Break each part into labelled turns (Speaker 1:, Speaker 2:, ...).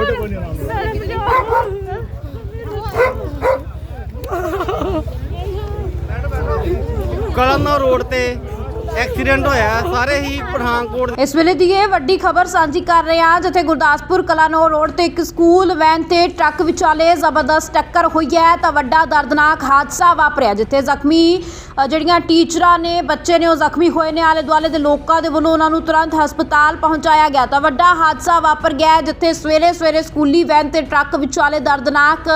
Speaker 1: ਬੇਟੇ ਕੋਈ ਨਹੀਂ ਆਰਾਮ ਨਾਲ
Speaker 2: ਕਲਨੌਰ ਰੋਡ ਤੇ ਐਕਸੀਡੈਂਟ ਹੋਇਆ, ਸਾਰੇ ਹੀ ਪਠਾਨਕੋਟ
Speaker 3: ਇਸ ਵੇਲੇ ਦੀ ਇਹ ਵੱਡੀ ਖਬਰ ਸਾਂਝੀ ਕਰ ਰਹੇ ਹਾਂ, ਜਿੱਥੇ ਗੁਰਦਾਸਪੁਰ ਕਲਾਨੌਰ ਰੋਡ ਤੇ ਇੱਕ ਸਕੂਲ ਵੈਨ ਤੇ ਟਰੱਕ ਵਿਚਾਲੇ ਜ਼ਬਰਦਸਤ ਟੱਕਰ ਹੋਈ ਹੈ, ਤਾਂ ਵੱਡਾ ਦਰਦਨਾਕ ਹਾਦਸਾ ਵਾਪਰਿਆ, ਜਿੱਥੇ ਜ਼ਖਮੀ ਜਿਹੜੀਆਂ ਟੀਚਰਾਂ ਨੇ, ਬੱਚੇ ਨੇ, ਉਹ ਜ਼ਖਮੀ ਹੋਏ ਨੇ ਆਲੇ ਦੁਆਲੇ ਦੇ ਲੋਕਾਂ ਦੇ ਵੱਲੋਂ ਉਹਨਾਂ ਨੂੰ ਤੁਰੰਤ ਹਸਪਤਾਲ ਪਹੁੰਚਾਇਆ ਗਿਆ, ਤਾਂ ਵੱਡਾ ਹਾਦਸਾ ਵਾਪਰ ਗਿਆ ਜਿੱਥੇ ਸਵੇਰੇ ਸਵੇਰੇ ਸਕੂਲੀ ਵੈਨ ਤੇ ਟਰੱਕ ਵਿਚਾਲੇ ਦਰਦਨਾਕ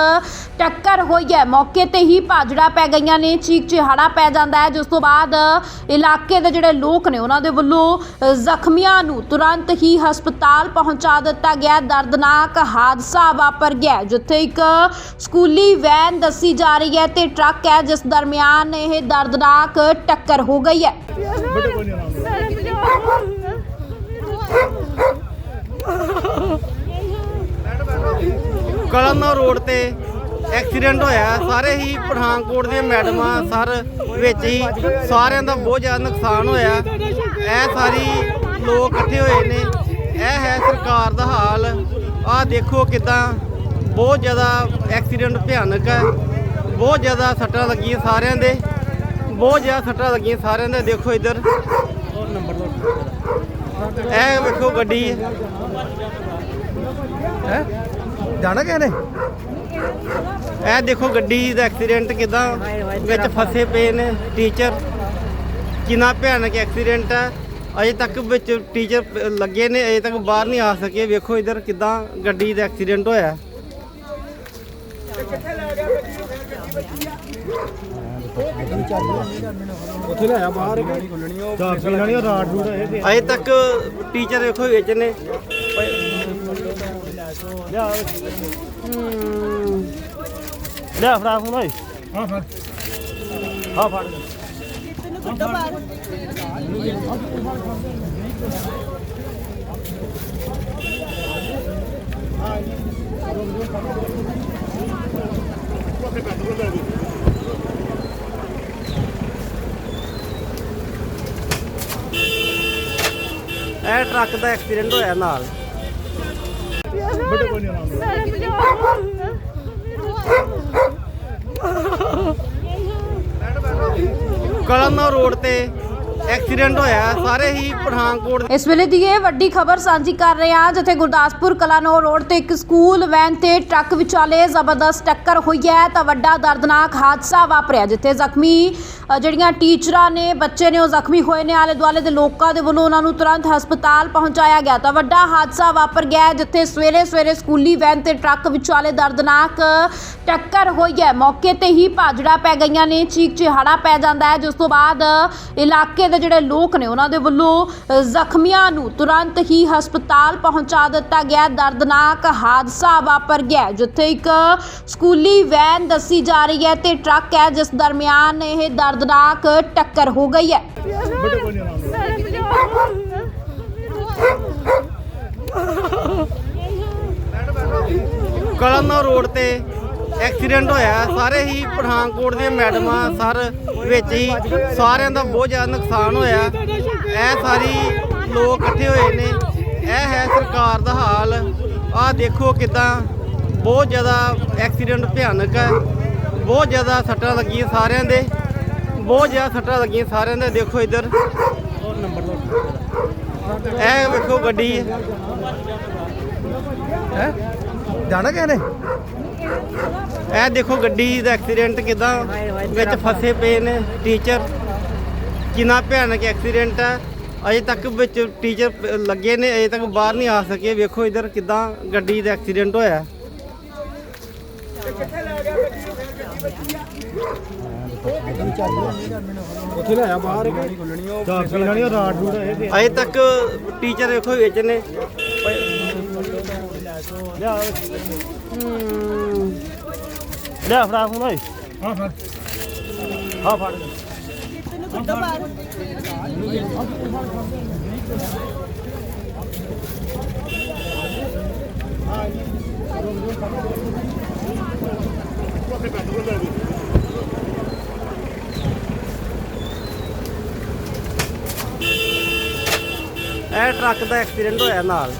Speaker 3: ਟੱਕਰ ਹੋਈ ਹੈ। ਮੌਕੇ ਤੇ ਹੀ ਭਾਜੜਾ ਪੈ ਗਈਆਂ ਨੇ ਚੀਕ ਚਿਹਾੜਾ ਪੈ ਜਾਂਦਾ ਹੈ, ਜਿਸ ਤੋਂ ਬਾਅਦ ਇਲਾਕੇ ਦੇ ਜਿਹੜੇ ਲੋਕ ਨੇ, ਉਹਨਾਂ ਦੇ ਵੱਲੋਂ ਜ਼ਖਮੀਆਂ ਨੂੰ ਤੁਰੰਤ ਹੀ ਹਸਪਤਾਲ ਪਹੁੰਚਾ ਦਿੱਤਾ ਗਿਆ। ਦਰਦਨਾਕ ਹਾਦਸਾ ਵਾਪਰ ਗਿਆ ਜਿੱਥੇ ਇੱਕ ਸਕੂਲੀ ਵੈਨ ਦੱਸੀ ਜਾ ਰਹੀ ਹੈ ਤੇ ਟਰੱਕ ਹੈ, ਜਿਸ ਦਰਮਿਆਨ ਇਹ ਦਰਦਨਾਕ ਟੱਕਰ ਹੋ ਗਈ ਹੈ।
Speaker 1: ਬੇਟੇ
Speaker 2: ਰੋਡ ਤੇ ਐਕਸੀਡੈਂਟ ਹੋਇਆ, ਸਾਰੇ ਹੀ ਪਠਾਨਕੋਟ ਦੀਆਂ ਮੈਡਮਾਂ ਸਰ ਵਿੱਚ ਹੀ ਸਾਰਿਆਂ ਦਾ ਬਹੁਤ ਜ਼ਿਆਦਾ ਨੁਕਸਾਨ ਹੋਇਆ। ਇਹ ਸਾਰੀ ਲੋਕ ਇਕੱਠੇ ਹੋਏ ਨੇ। ਇਹ ਹੈ ਸਰਕਾਰ ਦਾ ਹਾਲ। ਆਹ ਦੇਖੋ ਕਿਦਾਂ ਬਹੁਤ ਜ਼ਿਆਦਾ ਐਕਸੀਡੈਂਟ ਭਿਆਨਕ ਹੈ। ਬਹੁਤ ਜ਼ਿਆਦਾ ਸੱਟਾਂ ਲੱਗੀਆਂ ਸਾਰਿਆਂ ਦੇ। ਬਹੁਤ ਜ਼ਿਆਦਾ ਸੱਟਾਂ ਲੱਗੀਆਂ ਸਾਰਿਆਂ ਦੇ। ਦੇਖੋ ਇੱਧਰ। ਇਹ ਵੇਖੋ ਗੱਡੀ। ਹੈ?
Speaker 1: ਜਾਣਾ ਕਿਹਨੇ?
Speaker 2: ਇਹ ਦੇਖੋ ਗੱਡੀ ਦਾ ਐਕਸੀਡੈਂਟ ਕਿਦਾਂ ਵਿੱਚ ਫਸੇ ਪਏ ਨੇ ਟੀਚਰ ਕਿੰਨਾ ਭਿਆਨਕ ਐਕਸੀਡੈਂਟ ਹੈ। ਅਜੇ ਤੱਕ ਵਿੱਚ ਟੀਚਰ ਲੱਗੇ ਨੇ ਅਜੇ ਤੱਕ ਬਾਹਰ ਨਹੀਂ ਆ ਸਕੇ। ਵੇਖੋ ਇਧਰ ਕਿਦਾਂ ਗੱਡੀ ਦਾ ਐਕਸੀਡੈਂਟ ਹੋਇਆ।
Speaker 1: ਉੱਥੇ ਲੈ ਆ ਬਾਹਰ। ਚਾਰ ਪੀ ਲੈਣੀ ਰਾਡ ਰੂਡ ਇਹ ਤੇ
Speaker 2: ਅਜੇ ਤੱਕ ਟੀਚਰ ਵੇਖੋ ਵਿੱਚ ਨੇ।
Speaker 1: ਲੈ ਫੜਾ ਫੋਨ ਓਏ। ਹਾਂ ਫੜ ਹਾਂ ਫੜ।
Speaker 2: ਇਹ ਟਰੱਕ ਦਾ ਐਕਸੀਡੈਂਟ ਹੋਇਆ ਨਾਲ।
Speaker 1: ਬੇਟੇ ਕੋਈ ਨਹੀਂ ਆਰਾਮ ਨਾਲ
Speaker 2: ਕਲਨੌਰ ਰੋਡ ਤੇ ਐਕਸੀਡੈਂਟ ਹੋਇਆ, ਸਾਰੇ ਹੀ ਪਠਾਨਕੋਟ
Speaker 3: ਇਸ ਵੇਲੇ ਦੀ ਇਹ ਵੱਡੀ ਖਬਰ ਸਾਂਝੀ ਕਰ ਰਹੇ ਹਾਂ, ਜਿੱਥੇ ਗੁਰਦਾਸਪੁਰ ਕਲਾਨੌਰ ਰੋਡ ਤੇ ਇੱਕ ਸਕੂਲ ਵੈਨ ਤੇ ਟਰੱਕ ਵਿਚਾਲੇ ਜ਼ਬਰਦਸਤ ਟੱਕਰ ਹੋਈ ਹੈ, ਤਾਂ ਵੱਡਾ ਦਰਦਨਾਕ ਹਾਦਸਾ ਵਾਪਰਿਆ, ਜਿੱਥੇ ਜ਼ਖਮੀ ਜਿਹੜੀਆਂ ਟੀਚਰਾਂ ਨੇ, ਬੱਚੇ ਨੇ, ਉਹ ਜ਼ਖਮੀ ਹੋਏ ਨੇ। ਆਲੇ ਦੁਆਲੇ ਦੇ ਲੋਕਾਂ ਦੇ ਵੱਲੋਂ ਉਹਨਾਂ ਨੂੰ ਤੁਰੰਤ ਹਸਪਤਾਲ ਪਹੁੰਚਾਇਆ ਗਿਆ, ਤਾਂ ਵੱਡਾ ਹਾਦਸਾ ਵਾਪਰ ਗਿਆ, ਜਿੱਥੇ ਸਵੇਰੇ ਸਵੇਰੇ ਸਕੂਲੀ ਵੈਨ ਤੇ ਟਰੱਕ ਵਿਚਾਲੇ ਦਰਦਨਾਕ ਟੱਕਰ ਹੋਈ ਹੈ। ਮੌਕੇ ਤੇ ਹੀ ਭਾਜੜਾ ਪੈ ਗਈਆਂ ਨੇ ਚੀਕ ਚਿਹਾੜਾ ਪੈ ਜਾਂਦਾ ਹੈ, ਜਿਸ ਤੋਂ ਬਾਅਦ ਇਲਾਕੇ ਦੇ ਜਿਹੜੇ ਲੋਕ ਨੇ, ਉਹਨਾਂ ਦੇ ਵੱਲੋਂ ਜ਼ਖਮੀਆਂ ਨੂੰ ਤੁਰੰਤ ਹੀ ਹਸਪਤਾਲ ਪਹੁੰਚਾ ਦਿੱਤਾ ਗਿਆ। ਦਰਦਨਾਕ ਹਾਦਸਾ ਵਾਪਰ ਗਿਆ ਜਿੱਥੇ ਇੱਕ ਸਕੂਲੀ ਵੈਨ ਦੱਸੀ ਜਾ ਰਹੀ ਹੈ ਤੇ ਟਰੱਕ ਹੈ, ਜਿਸ ਦਰਮਿਆਨ ਇਹ ਦਰਦਨਾਕ ਟੱਕਰ ਹੋ ਗਈ ਹੈ।
Speaker 1: ਬੇਟੇ
Speaker 2: ਰੋਡ ਤੇ ਐਕਸੀਡੈਂਟ ਹੋਇਆ। ਸਾਰੇ ਹੀ ਪਠਾਨਕੋਟ ਦੀਆਂ ਮੈਡਮਾਂ ਸਰ ਵਿੱਚ ਹੀ ਸਾਰਿਆਂ ਦਾ ਬਹੁਤ ਜ਼ਿਆਦਾ ਨੁਕਸਾਨ ਹੋਇਆ। ਇਹ ਸਾਰੀ ਲੋਕ ਇਕੱਠੇ ਹੋਏ ਨੇ। ਇਹ ਹੈ ਸਰਕਾਰ ਦਾ ਹਾਲ। ਆਹ ਦੇਖੋ ਕਿਦਾਂ ਬਹੁਤ ਜ਼ਿਆਦਾ ਐਕਸੀਡੈਂਟ ਭਿਆਨਕ ਹੈ। ਬਹੁਤ ਜ਼ਿਆਦਾ ਸੱਟਾਂ ਲੱਗੀਆਂ ਸਾਰਿਆਂ ਦੇ। ਬਹੁਤ ਜ਼ਿਆਦਾ ਸੱਟਾਂ ਲੱਗੀਆਂ ਸਾਰਿਆਂ ਦੇ। ਦੇਖੋ ਇੱਧਰ। ਇਹ ਵੇਖੋ ਗੱਡੀ।
Speaker 1: ਹੈ? ਜਾਣਾ ਕਿਹਨੇ?
Speaker 2: ਇਹ ਦੇਖੋ ਗੱਡੀ ਦਾ ਐਕਸੀਡੈਂਟ ਕਿਦਾਂ ਵਿੱਚ ਫਸੇ ਪਏ ਨੇ ਟੀਚਰ ਕਿੰਨਾ ਭਿਆਨਕ ਐਕਸੀਡੈਂਟ ਹੈ ਅਜੇ ਤੱਕ ਵਿੱਚ ਟੀਚਰ ਲੱਗੇ ਨੇ ਅਜੇ ਤੱਕ ਬਾਹਰ ਨਹੀਂ ਆ ਸਕੇ। ਵੇਖੋ ਇਧਰ ਕਿਦਾਂ ਗੱਡੀ ਦਾ ਐਕਸੀਡੈਂਟ ਹੋਇਆ।
Speaker 1: ਉੱਥੇ ਬਾਹਰ। ਰਾਡ ਰੂਡ
Speaker 2: ਅਜੇ ਤੱਕ ਟੀਚਰ ਵੇਖੋ ਵਿੱਚ ਨੇ।
Speaker 1: ਲੈ ਫੜਾ ਫੋਨ ਓਏ। ਹਾਂ ਫੜ। ਹਾਂ ਫੜ।
Speaker 2: ਇਹ ਟਰੱਕ ਦਾ ਐਕਸੀਡੈਂਟ ਹੋਇਆ ਨਾਲ।